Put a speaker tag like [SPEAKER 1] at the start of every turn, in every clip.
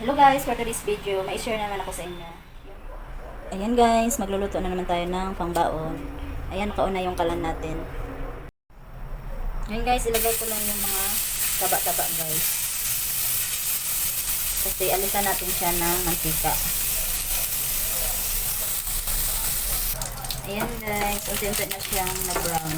[SPEAKER 1] Hello guys, for today's video, may share naman ako sa inyo. Ayan guys, magluluto na naman tayo ng pangbaon. Ayan, kauna yung kalan natin. Ayan guys, ilagay ko lang yung mga taba-taba guys. Kasi alisan natin siya ng mantika. Ayan guys, unti-unti na siyang na-brown.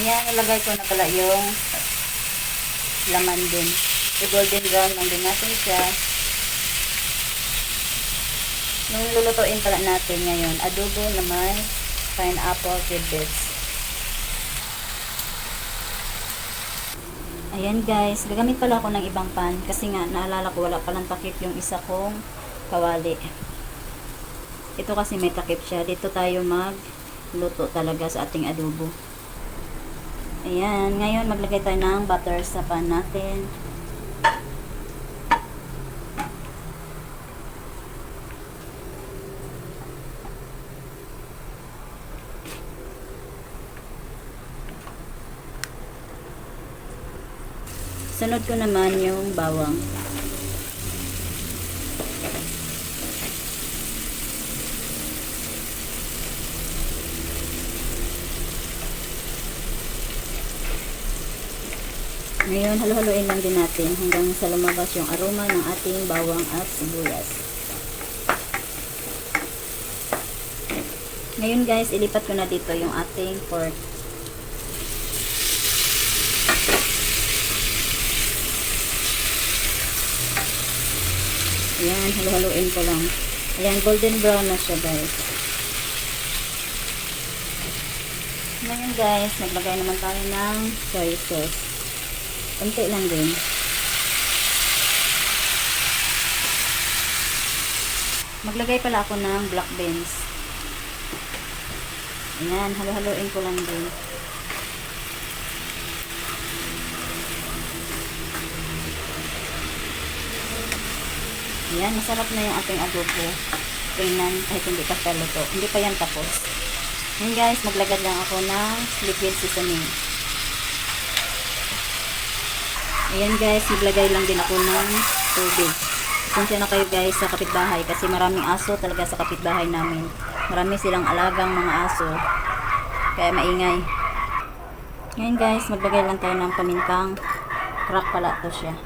[SPEAKER 1] Ayan, ilagay ko na pala yung laman din. I-golden brown lang din natin siya. Yung lulutuin pala natin ngayon, adobo na may pineapple tidbits. Ayan guys, gagamit pala ako ng ibang pan kasi nga naalala ko wala palang takip yung isa kong kawali. Ito kasi may takip siya. Dito tayo magluto talaga sa ating adobo. Ayan, ngayon maglagay tayo ng butter sa pan natin. Sunod ko naman yung bawang. Ngayon, halo-haloin lang din natin hanggang sa lumabas yung aroma ng ating bawang at sibuyas. Ngayon guys, ilipat ko na dito yung ating pork. Ayan, halo-haloin ko lang. Ayan, golden brown na siya guys. Ngayon guys, naglagay naman tayo ng soy sauce. Kunti lang din. Maglagay pala ako ng black beans. Ayan, halo-haloin ko lang din. Ayan, masarap na yung ating adobo. Tingnan kahit hindi pa siya luto. Hindi pa yan tapos. Ngayon guys, maglagad lang ako ng liquid seasoning. Ayan guys, maglagay lang din ako ng tubig. Pasensya na kayo guys sa kapitbahay kasi maraming aso talaga sa kapitbahay namin. Marami silang alagang mga aso. Kaya maingay. Ngayon guys, maglagay lang tayo ng pamintang. Crack pala to siya.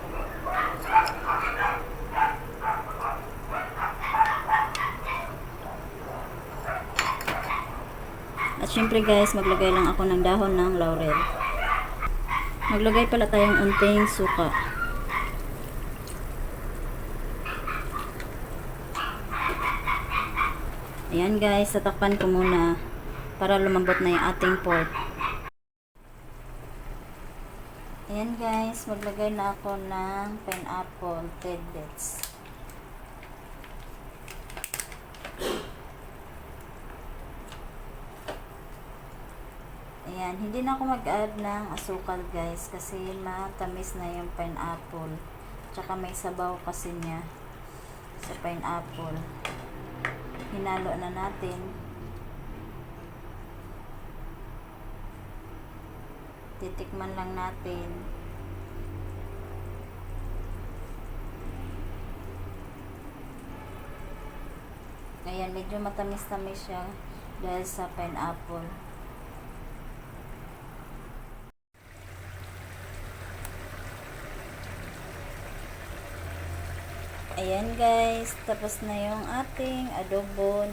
[SPEAKER 1] At syempre guys, maglagay lang ako ng dahon ng laurel. Maglagay pala tayong unting suka. Ayan guys, tatakpan ko muna para lumambot na yung ating pork. Ayan guys, maglagay na ako ng pineapple tidbits. Ayan, hindi na ako mag-add ng asukal guys kasi matamis na yung pineapple. Tsaka may sabaw kasi niya sa pineapple. Hinalo na natin. Titikman lang natin. Ayan, medyo matamis-tamis siya dahil sa pineapple. Ayan guys, tapos na yung ating adobo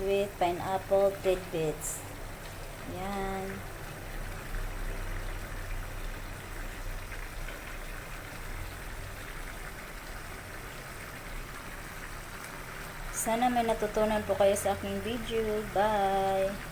[SPEAKER 1] with pineapple tidbits. Ayan. Sana may natutunan po kayo sa aking video. Bye!